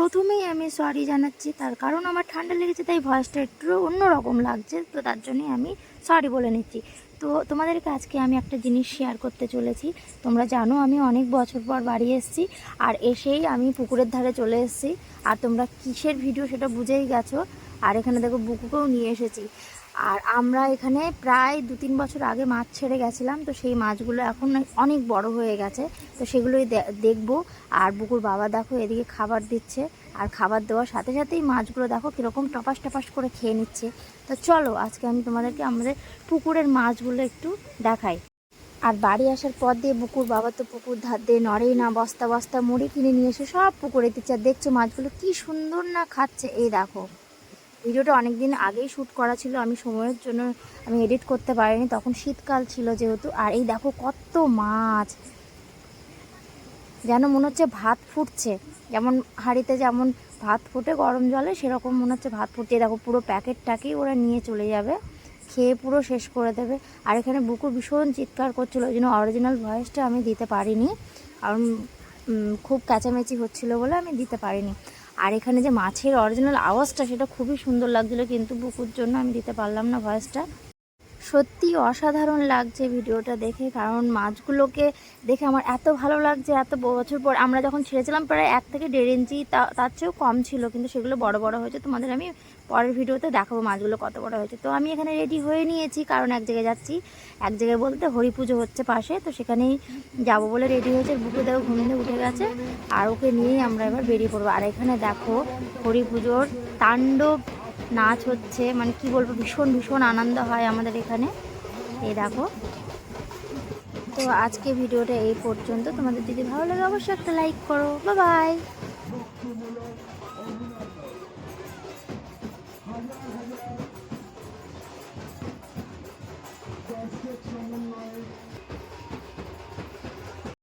প্রথমেই আমি সরি জানাচ্ছি। তার কারণ আমার ঠান্ডা লেগেছে, তাই ভয়েসটা একটু অন্যরকম লাগছে, তো তার জন্যই আমি সরি বলে নিচ্ছি। তো তোমাদেরকে আজকে আমি একটা জিনিস শেয়ার করতে চলেছি। তোমরা জানো আমি অনেক বছর পর বাড়ি এসেছি, আর এসেই আমি পুকুরের ধারে চলে এসেছি। আর তোমরা কিসের ভিডিও সেটা বুঝেই গেছো। আর এখানে দেখো, বুকুকেও নিয়ে এসেছি। আর আমরা এখানে প্রায় দু তিন বছর আগে মাছ ছেড়ে গেছিলাম, তো সেই মাছগুলো এখন অনেক বড় হয়ে গেছে, তো সেগুলোই দেখব। আর বুকুর বাবা দেখো এদিকে খাবার দিচ্ছে, আর খাবার দেওয়ার সাথে সাথেই মাছগুলো দেখো কীরকম টপাস টপাস করে খেয়ে নিচ্ছে। তো চলো, আজকে আমি তোমাদেরকে আমাদের পুকুরের মাছগুলো একটু দেখাই। আর বাড়ি আসার পর দিয়ে বুকুর বাবা তো পুকুর ধার দিয়ে নড়েই না, বস্তা বস্তা মুড়ি কিনে নিয়ে এসে সব পুকুরে দিচ্ছে। আর দেখছ মাছগুলো কি সুন্দর না খাচ্ছে, এই দেখো। ভিডিওটা অনেক দিন আগেই শ্যুট করা ছিল, আমি সময়ের জন্য আমি এডিট করতে পারিনি, তখন শীতকাল ছিল যেহেতু, আর এই দেখো কত মাছ। যেন মনে হচ্ছে ভাত ফুটছে, যেমন হাঁড়িতে যেমন ভাত ফুটে গরম জলে, সেরকম মনে হচ্ছে ভাত ফুটছে। দেখো পুরো প্যাকেটটাকেই ওরা নিয়ে চলে যাবে, খেয়ে পুরো শেষ করে দেবে। আর এখানে বুকু ভীষণ চিৎকার করছিল, ওই জন্য অরিজিনাল ভয়েসটা আমি দিতে পারিনি, কারণ খুব কাচামেচি হচ্ছিল বলে আমি দিতে পারিনি। আর এখানে যে মাছের অরিজিনাল আওয়াজটা, সেটা খুবই সুন্দর লাগছিল, কিন্তু বুকুর জন্য আমি দিতে পারলাম না ভয়েসটা সত্যি অসাধারণ লাগছে ভিডিওটা দেখে, কারণ মাছগুলোকে দেখে আমার এত ভালো লাগছে, এত বছর পর আমরা যখন ছেড়েছিলাম প্রায় এক থেকে দেড় ইঞ্চি তার চেয়েও কম ছিল, কিন্তু সেগুলো বড় বড় হয়েছে। তোমাদের আমি পরের ভিডিওতে দেখাবো মাছগুলো কত বড় হয়েছে। তো আমি এখানে রেডি হয়ে নিয়েছি, কারণ এক জায়গায় যাচ্ছি, এক জায়গায় বলতে হরি পুজো হচ্ছে পাশে, তো সেখানেই যাব বলে রেডি হয়েছে। বুকে দেখো ঘুম থেকে উঠে গেছে, আর ওকে নিয়েই আমরা এবার বেরিয়ে পড়ব। আর এখানে দেখো হরি পুজোর তাণ্ডব নাচ হচ্ছে মানে কি বলব, ভীষণ ভীষণ আনন্দ হয় আমাদের এখানে। এই দেখো। তো আজকে ভিডিওটা এই পর্যন্ত। তোমাদের যদি ভালো লাগে অবশ্যই একটা লাইক করো। বা বাই